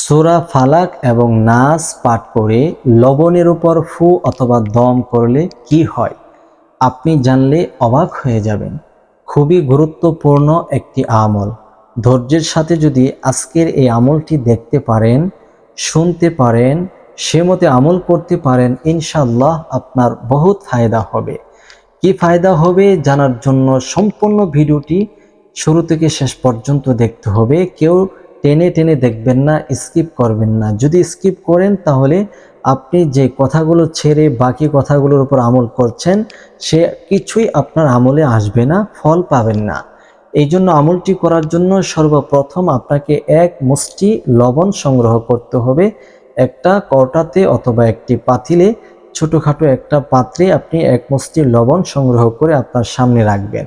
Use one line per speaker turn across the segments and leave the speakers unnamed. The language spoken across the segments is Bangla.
সুরা ফালাক এবং নাস পাঠ করে লবণের উপর ফু অথবা দম করলে কি হয়? আপনি জানলে অবাক হয়ে যাবেন। খুবই গুরুত্বপূর্ণ একটি আমল। ধৈর্যের সাথে যদি আজকের এই আমলটি দেখতে পারেন, শুনতে পারেন, সে মতে আমল করতে পারেন ইনশাল্লাহ আপনার বহুত ফায়দা হবে। কি ফায়দা হবে জানার জন্য সম্পূর্ণ ভিডিওটি শুরু থেকে শেষ পর্যন্ত দেখতে হবে। কেউ টেনে টেনে দেখবেন না স্কিপ করবেন না। যদি স্কিপ করেন, তাহলে আপনি যে কথাগুলো ছেড়ে বাকি কথাগুলোর উপর আমল করছেন, সে কিছুই আপনার আমলে আসবে না, ফল পাবেন না। এই জন্য আমলটি করার জন্য সর্বপ্রথম আপনাকে এক মুষ্টি লবণ সংগ্রহ করতে হবে। একটা কটাতে অথবা একটি পাতিলে ছোটোখাটো একটা পাত্রে আপনি এক মুষ্টি লবণ সংগ্রহ করে আপনার সামনে রাখবেন।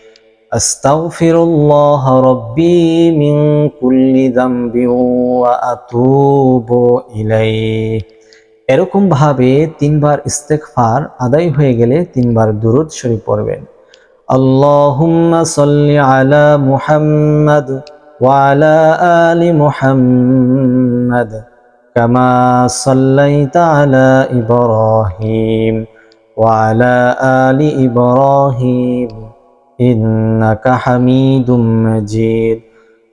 আস্তাগফিরুল্লাহ রাব্বি মিন কুল্লি যামবিন ওয়া আতুবু ইলাইহি। এরকম ভাবে তিনবার ইস্তেগফার আদায় হয়ে গেলে তিনবার দুরূদ শরীফ পড়বেন। আল্লাহুম্মা সাল্লি আলা মুহাম্মাদ ওয়া আলা মুহাম্মাদ কামা সাল্লাইতা আলা ইব্রাহিম ওয়া আলি ইব্রাহিম। إنك حميد مجيد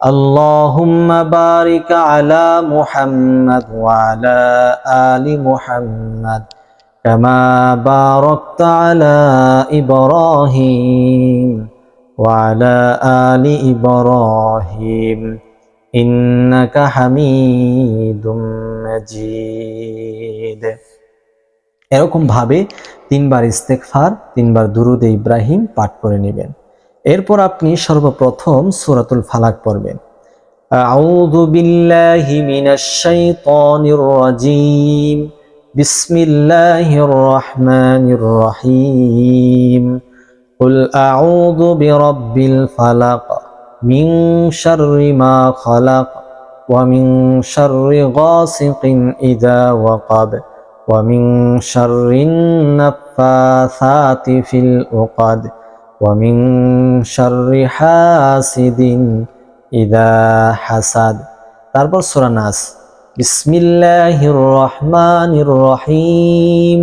اللهم بارك على محمد وعلى آل محمد كما باركت على إبراهيم وعلى آل إبراهيم إنك حميد مجيد এরকম ভাবে তিনবার ইস্তেকফার তিনবার দুরুদে ইব্রাহিম পাঠ করে নেবেন এরপর আপনি সর্বপ্রথম সূরাতুল ফালাক পড়বেন আউযু বিল্লাহি মিনাশ শাইতানির রাজীম বিসমিল্লাহির রহমানির রহিম قل أعوذ برب الفلق من شر ما خلق ومن شر غاسق إذا وقب ومن شر النفاثات في العقد ومن شر حاسد إذا حسد তারপর সূরা নাস বিসমিল্লাহির রহমানির রহিম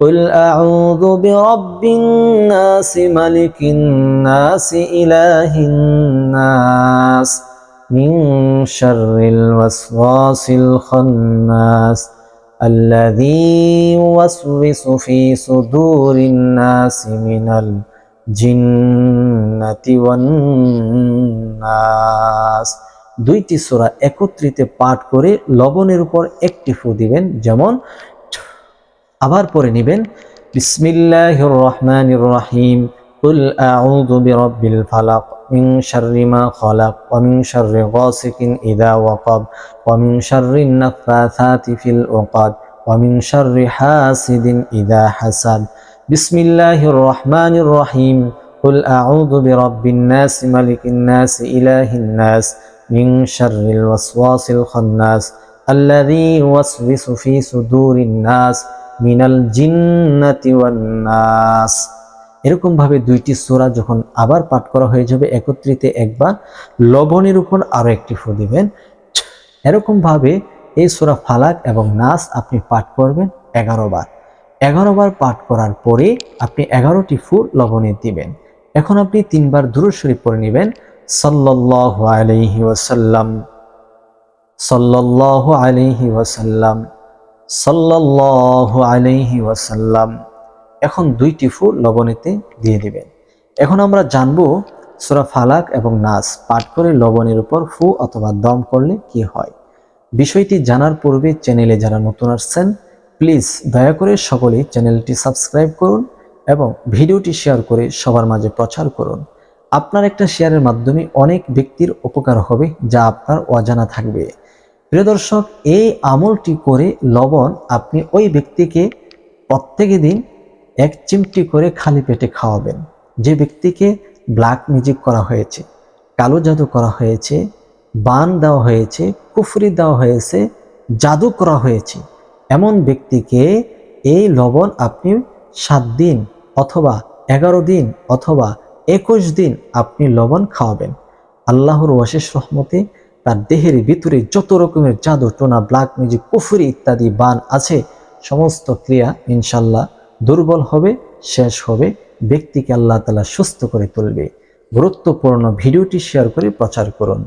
قل أعوذ برب الناس ملك الناس إله الناس من شر الوسواس الخناس الذي يوسوس في صدور الناس من الجنة والناس দুইটি সূরা একত্রিতে পাঠ করে লবণের উপর একটি ফু দিবেন যেমন আবার পরে নেবেন বিসমিল্লাহির রহমানির রহিম قل أعوذ برب الفلق من شر ما خلق ومن شر غاسق إذا وقب ومن شر النفاثات في العقد ومن شر حاسد إذا حسد بسم الله الرحمن الرحيم قل أعوذ برب الناس ملك الناس إله الناس من شر الوسواس الخناس الذي يوسوس في صدور الناس মিনাল জিন্নাতি ওয়ান্নাস এরকম ভাবে দুইটি সূরা যখন আবার পাঠ করা হয়ে যাবে একত্রিতে একবার লবণের উপর আরো একটি ফু দিবেন এরকম ভাবে এই সূরা ফালাক এবং নাস আপনি পাঠ করবেন এগারো বার এগারো বার পাঠ করার পরে আপনি এগারোটি ফুল লবণে দিবেন। এখন আপনি তিনবার দুরূদ শরীফ পড়ে নেবেন। সাল্লাল্লাহু আলাইহি ওয়াসাল্লাম। সাল্লাল্লাহু আলাইহি ওয়াসাল্লাম। সাল্লাল্লাহু আলাইহি ওয়াসাল্লাম। এখন দুইটি ফুল লবণেতে দিয়ে দিবেন। এখন আমরা জানব সূরা ফালাক এবং নাস, পাঠ করে লবণের উপর ফু অথবা দম করলে কি হয়। বিষয়টি জানার পূর্বে চ্যানেলে যারা নতুন আসছেন প্লিজ দয়া করে সকলেই চ্যানেলটি সাবস্ক্রাইব করুন এবং ভিডিওটি শেয়ার করে সবার মাঝে প্রচার করুন। আপনার একটা শেয়ারের মাধ্যমে অনেক ব্যক্তির উপকার হবে যা আপনার অজানা থাকবে। প্রিয় দর্শক, এই আমলটি করে লবণ আপনি ওই ব্যক্তিকে প্রত্যেক দিন এক চিমটি করে খালি পেটে খাওয়াবেন। যে ব্যক্তিকে ব্ল্যাক মিউজিক করা হয়েছে, কালো জাদু করা হয়েছে, বান দেওয়া হয়েছে, কুফরি দেওয়া হয়েছে, জাদু করা হয়েছে এমন ব্যক্তিকে এই লবণ আপনি সাত দিন অথবা এগারো দিন অথবা একুশ দিন আপনি লবণ খাওয়াবেন। আল্লাহর অশেষ রহমতে তার দেহের ভিতরে যত রকমের জাদু, টোনা, ব্ল্যাক মিউজিক কুফুরি ইত্যাদি বান আছে, সমস্ত ক্রিয়া ইনশাল্লাহ দুর্বল হবে, শেষ হবে, ব্যক্তিকে আল্লাহ তালা সুস্থ করে তুলবে। গুরুত্বপূর্ণ ভিডিওটি শেয়ার করে প্রচার করুন।